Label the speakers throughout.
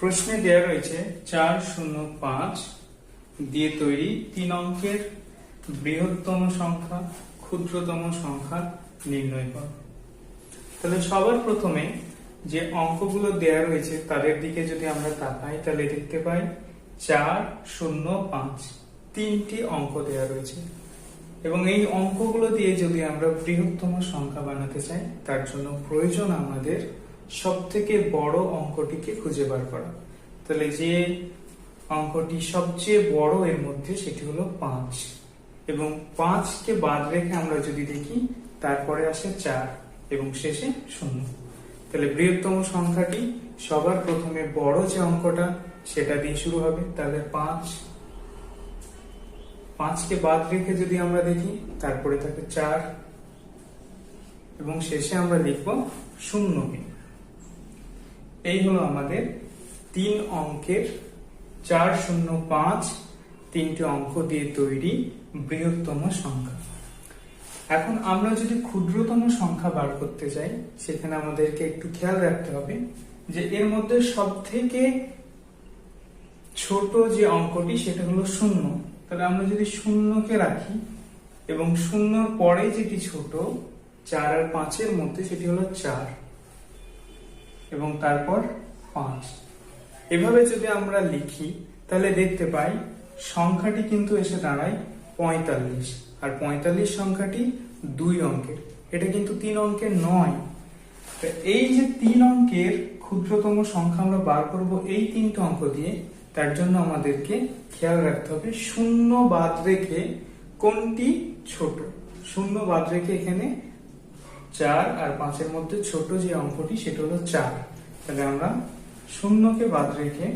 Speaker 1: প্রশ্নে দেওয়া রয়েছে চার শূন্য পাঁচ দিয়ে তৈরি তিন অঙ্কের বৃহত্তম সংখ্যা, ক্ষুদ্রতম সংখ্যা নির্ণয় করো। তাহলে সবার প্রথমে যে অঙ্কগুলো দেয়া রয়েছে তাদের দিকে যদি আমরা তাকাই, তাহলে দেখতে পাই চার শূন্য পাঁচ তিনটি অঙ্ক দেয়া রয়েছে। এবং এই অঙ্কগুলো দিয়ে যদি আমরা বৃহত্তম সংখ্যা বানাতে চাই, তার জন্য প্রয়োজন আমাদের সব থেকে বড় অঙ্কটিকে খুঁজে বার করা। তাহলে যে অঙ্কটি সবচেয়ে বড় এর মধ্যে সেটি হলো পাঁচ। এবং পাঁচকে বাদ রেখে আমরা যদি দেখি, তারপরে আসে চার এবং শেষে শূন্য। তাহলে বৃহত্তম সংখ্যাটি, সবার প্রথমে বড় যে অঙ্কটা, সেটা দিয়ে শুরু হবে। তাহলে পাঁচ, পাঁচকে বাদ রেখে যদি আমরা দেখি, তারপরে থাকে চার, এবং শেষে আমরা লিখব শূন্যকে। এই হলো আমাদের তিন অঙ্কের চার শূন্য পাঁচ তিনটি অঙ্ক দিয়ে তৈরি বৃহত্তম সংখ্যা। এখন আমরা যদি ক্ষুদ্রতম সংখ্যা বার করতে চাই সেখানে আমাদেরকে একটু খেয়াল রাখতে হবে যে এর মধ্যে সব থেকে ছোট যে অঙ্কটি সেটা হলো শূন্য। তাহলে আমরা যদি শূন্যকে রাখি এবং শূন্যর পরে যেটি ছোট, চার আর পাঁচের মধ্যে সেটি হলো চার। এবং তারপর পাঁচ। এভাবে যদি আমরা লিখি, তাহলে দেখতে পাই সংখ্যাটি কিন্তু এসে দাঁড়ায় পঁয়তাল্লিশ। আর পঁয়তাল্লিশ সংখ্যাটি দুই অঙ্কের। এটা কিন্তু তিন অঙ্কের নয়। এই যে তিন অঙ্কের ক্ষুদ্রতম সংখ্যা আমরা বার করব এই তিনটে অঙ্ক দিয়ে, তার জন্য আমাদেরকে খেয়াল রাখতে হবে, শূন্য বাদ রেখে কোনটি ছোট? শূন্য বাদ রেখে এখানে চার আর পাঁচের মধ্যে ছোট যে অঙ্কটি, সেটা হলো চার। তাহলে আমরা শূন্যকে বাদ রেখে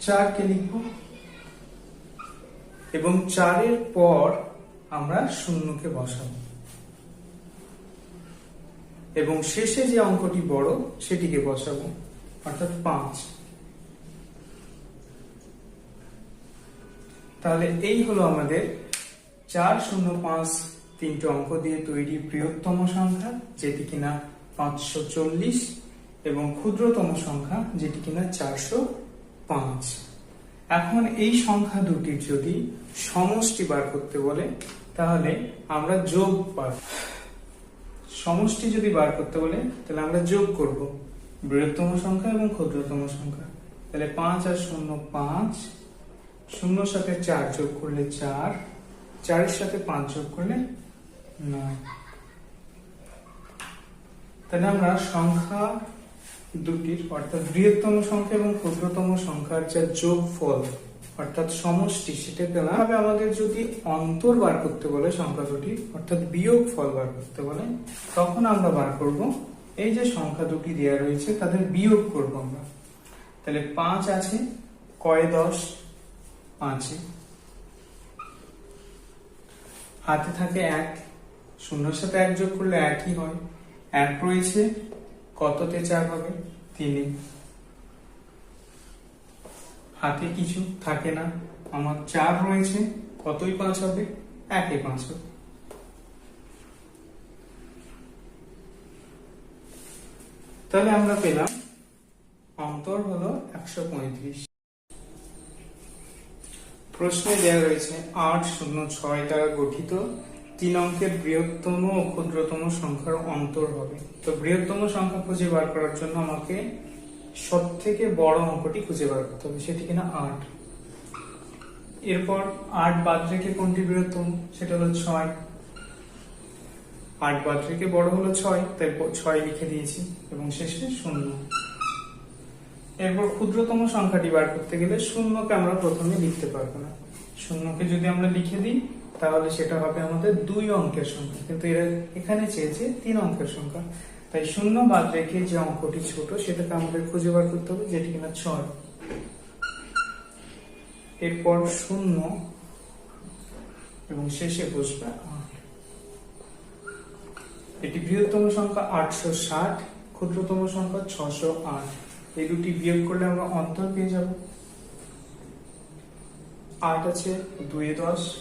Speaker 1: চারকে লিখব। এবং চারের পর আমরা শূন্যকে বসাবো। এবং শেষে যে অঙ্কটি বড়, সেটিকে বসাবো, অর্থাৎ পাঁচ। তাহলে এই হলো আমাদের চার শূন্য পাঁচ তিনটে অঙ্ক দিয়ে তৈরি বৃহত্তম সংখ্যা, যেটি কিনা পাঁচশো চল্লিশ, এবং ক্ষুদ্রতম সংখ্যা, যেটি কিনা চারশো পাঁচ। এখন এই সংখ্যা দুটির যদি সমষ্টি বার করতে বলে, তাহলে আমরা যোগ বার সমষ্টি যদি বার করতে বলে, তাহলে আমরা যোগ করব বৃহত্তম সংখ্যা এবং ক্ষুদ্রতম সংখ্যা। তাহলে পাঁচ আর শূন্য পাঁচ শূন্যর সাথে চার যোগ করলে চার চারের সাথে পাঁচ যোগ করলে নয় তাহলে আমরা সংখ্যা দুটির, অর্থাৎ বৃহত্তম সংখ্যা এবং ক্ষুদ্রতম সংখ্যার যা যোগফল, অর্থাৎ সমষ্টি, সেটা পেলাম। তবে আমাদের যদি অন্তর বার করতে বলে সংখ্যা দুটি, অর্থাৎ বিয়োগ ফল বার করতে বলে, তখন আমরা বার করব। এই যে সংখ্যা দুটি দেওয়া রয়েছে, তাদের বিয়োগ করব আমরা। তাহলে পাঁচ আছে, কয় দশ? পাঁচে। হাতে থাকে এক, শূন্যর সাথে এক যোগ করলে একই হয়। এক রয়েছে, কততে চার হবে? তিনে। হাতে কিছু থাকে না। আমার চার রয়েছে, কতই পাঁচ হবে? একে পাঁচ হবে। তাহলে আমরা পেলাম, অন্তর হলো একশো পঁয়ত্রিশ। প্রশ্নে দেওয়া রয়েছে আট শূন্য ছয় দ্বারা গঠিত তিন অঙ্কের বৃহত্তম ও ক্ষুদ্রতম সংখ্যার অন্তর হবে। তো বৃহত্তম সংখ্যা খুঁজে বার করার জন্য আমাকে সব থেকে বড় অঙ্কটি খুঁজে বার করতে হবে, সেটি কিনা আট। এরপর আট বাদ রেখে কোনটি বৃহত্তম? সেটা হলো ছয়। আট বাদ রেখে বড় হলো ছয়, তাই ছয় লিখে দিয়েছি এবং শেষে শূন্য। এরপর ক্ষুদ্রতম সংখ্যাটি বার করতে গেলে শূন্যকে আমরা প্রথমে লিখতে পারব না। শূন্যকে যদি আমরা লিখে দিই, তাহলে সেটা হবে আমাদের দুই অঙ্কের সংখ্যা। কিন্তু এরা এখানে চেয়েছে তিন অঙ্কের সংখ্যা। তাই শূন্য বাদ রেখে যে অঙ্কটি ছোট, সেটাকে আমাদের খুঁজে বার করতে হবে, যেটি কিনা ছয়। এরপর শূন্য এবং শেষে বসবে আট। এটি বৃহত্তম সংখ্যা আটশো ষাট, ক্ষুদ্রতম সংখ্যা ছশো আট। এই দুটি বিয়োগ করলে আমরা অন্তর পেয়ে যাব। আট আছে দুই দশ।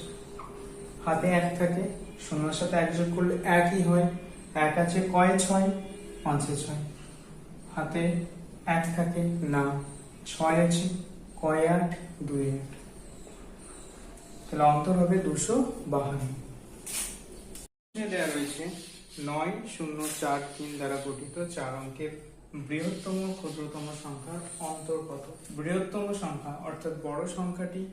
Speaker 1: হাতে এক থাকে, শূন্যর সাথে এক যোগ করলে একই হয়। এক আছে কয় ছয়? পাঁচে ছয়। হাতে এক থাকে, না, ছয় আছে, কয় আট? দুই আট। তাহলে অন্তর হবে দুশো বাহান্ন। দেওয়া রয়েছে নয়, শূন্য, চার, তিন দ্বারা গঠিত চার অঙ্কের বৃহত্তম ক্ষুদ্রতম সংখ্যার অন্তর কত? বৃহত্তম সংখ্যা, অর্থাৎ বড় সংখ্যাটি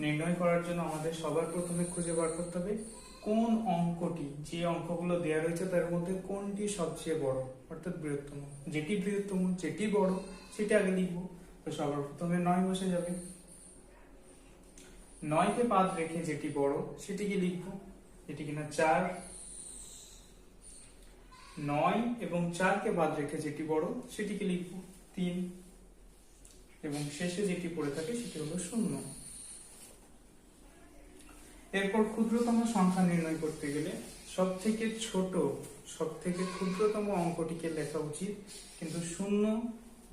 Speaker 1: নির্ণয় করার জন্য আমাদের সবার প্রথমে খুঁজে বার করতে হবে কোন অঙ্কটি, যে অঙ্কগুলো দেওয়া রয়েছে তার মধ্যে কোনটি সবচেয়ে বড়, অর্থাৎ বৃহত্তম। যেটি বৃহত্তম, যেটি বড়, সেটি আগে লিখব। তো সবার প্রথমে নয় বসে যাবে। নয়কে বাদ রেখে যেটি বড়, সেটিকে লিখব। এটি কিনা চার নয় এবং চারকে বাদ রেখে যেটি বড়, সেটিকে লিখব তিন। এবং শেষে যেটি পড়ে থাকে, সেটি হলো শূন্য। এরপর ক্ষুদ্রতম সংখ্যা নির্ণয় করতে গেলে সব থেকে ছোট সব থেকে ক্ষুদ্রতম অঙ্কটিকে লেখা উচিত। কিন্তু শূন্য,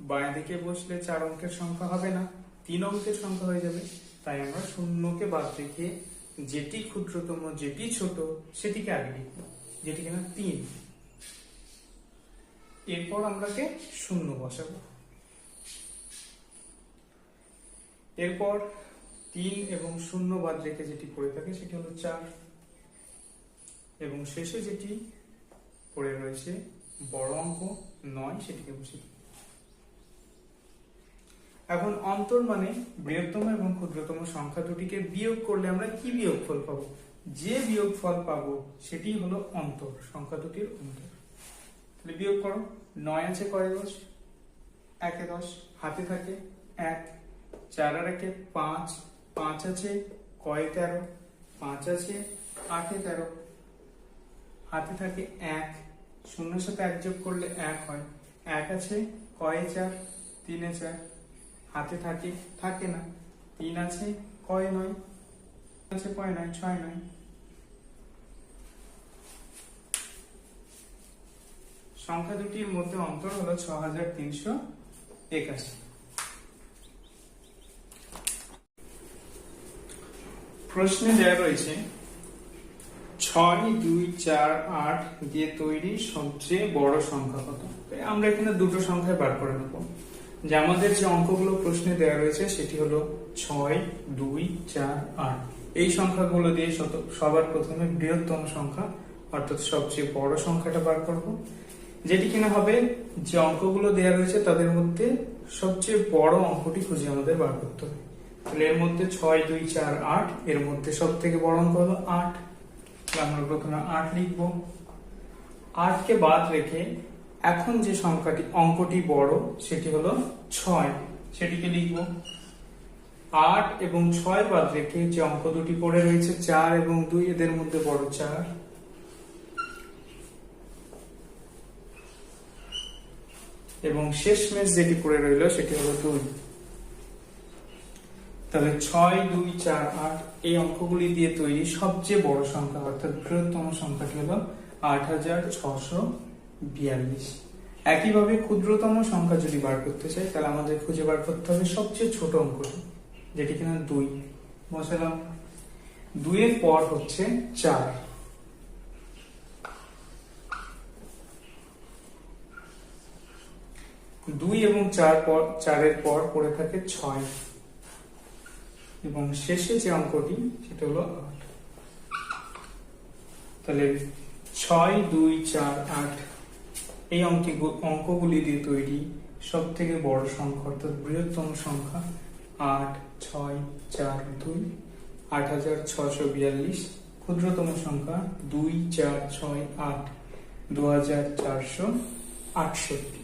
Speaker 1: বাঁ দিকে বসলে চার অঙ্কের সংখ্যা হবে না, তিন অঙ্কের সংখ্যা হয়ে যাবে। তাই আমরা শূন্যকে বাদ রেখে যেটি ক্ষুদ্রতম, যেটি ছোট, সেটিকে আগে লিখব, যেটি কিনা তিন। এরপর আমরাকে শূন্য বসাবো। এরপর তিন এবং শূন্য বাদ রেখে যেটি পড়ে থাকে সেটি হলো চার। এবং শেষে যেটি পড়ে রয়েছে, বড় অঙ্ক নয়, সেটিকে বসে এখন অন্তর মানে বৃহত্তম এবং ক্ষুদ্রতম সংখ্যা দুটিকে বিয়োগ করলে আমরা কি বিয়োগফল পাবো? যে বিয়োগফল পাবো সেটি হলো অন্তর, সংখ্যা দুটির অন্তর। তাহলে বিয়োগ করো। নয় আছে কয় দশ? একে দশ। হাতে থাকে এক। চার আর একে পাঁচ। পাঁচ আছে কয় তেরো? পাঁচ আছে আটে তেরো। হাতে থাকে এক। শূন্যের সাথে এক যোগ করলে এক হয়। এক আছে কয়ে চার? তিনে চার। হাতে থাকে থাকে না। তিন আছে কয় নয়? আছে কয় নয়? ছয় নয়। সংখ্যা দুটির মধ্যে অন্তর হলো ছ তিনশো একাশি। প্রশ্নে দেওয়া রয়েছে, ছয় দুই চার আট দিয়ে তৈরি সবচেয়ে বড় সংখ্যা কত? আমরা এখানে দুটো সংখ্যায় বার করে নেব। যে আমাদের যে অঙ্কগুলো প্রশ্নে দেওয়া রয়েছে, সেটি হলো ছয় দুই চার আট। এই সংখ্যাগুলো দিয়ে সবার প্রথমে বৃহত্তম সংখ্যা, অর্থাৎ সবচেয়ে বড় সংখ্যাটা বার করব। যেটি কিনা হবে যে অঙ্কগুলো দেওয়া রয়েছে তাদের মধ্যে সবচেয়ে বড় অঙ্কটি খুঁজে আমাদের বার করতে হবে। তাহলে এর মধ্যে ছয়, দুই, চার, আট, এর মধ্যে সব থেকে বড় অঙ্ক হলো আট। আমরা প্রথমে আট লিখব। আটকে বাদ রেখে এখন যে সংখ্যাটি, অঙ্কটি বড়, সেটি হলো ছয়। সেটিকে লিখব। আট এবং ছয় বাদ রেখে যে অঙ্ক দুটি পড়ে রয়েছে, চার এবং দুই, এদের মধ্যে বড় চার। এবং শেষমেশ যেটি পড়ে রইল সেটি হলো দুই। তাহলে ছয়, দুই, চার, আট, এই অঙ্কগুলি দিয়ে তৈরি সবচেয়ে বড় সংখ্যা, অর্থাৎ বৃহত্তম সংখ্যাটি হলো? আট হাজার ছশো বিয়াল্লিশ। একইভাবে ক্ষুদ্রতম সংখ্যা যদি বার করতে চাই, তাহলে আমাদের খুঁজে বার করতে হবে সবচেয়ে ছোট অঙ্কটি, যেটি কিনা দুই। বসালাম দুইয়ের পর হচ্ছে চার। দুই এবং চার পর, চারের পর পড়ে থাকে ছয়। এবং শেষে যে অঙ্কটি, সেটা হলো আট। তাহলে ছয়, দুই, চার, আট, এই অঙ্কি অঙ্কগুলি দিয়ে তৈরি সব থেকে বড় সংখ্যা, অর্থাৎ বৃহত্তম সংখ্যা আট, ছয়, চার, দুই, আট হাজার ছশো বিয়াল্লিশ। ক্ষুদ্রতম সংখ্যা দুই, চার, ছয়, আট, দু হাজার চারশো আটষট্টি।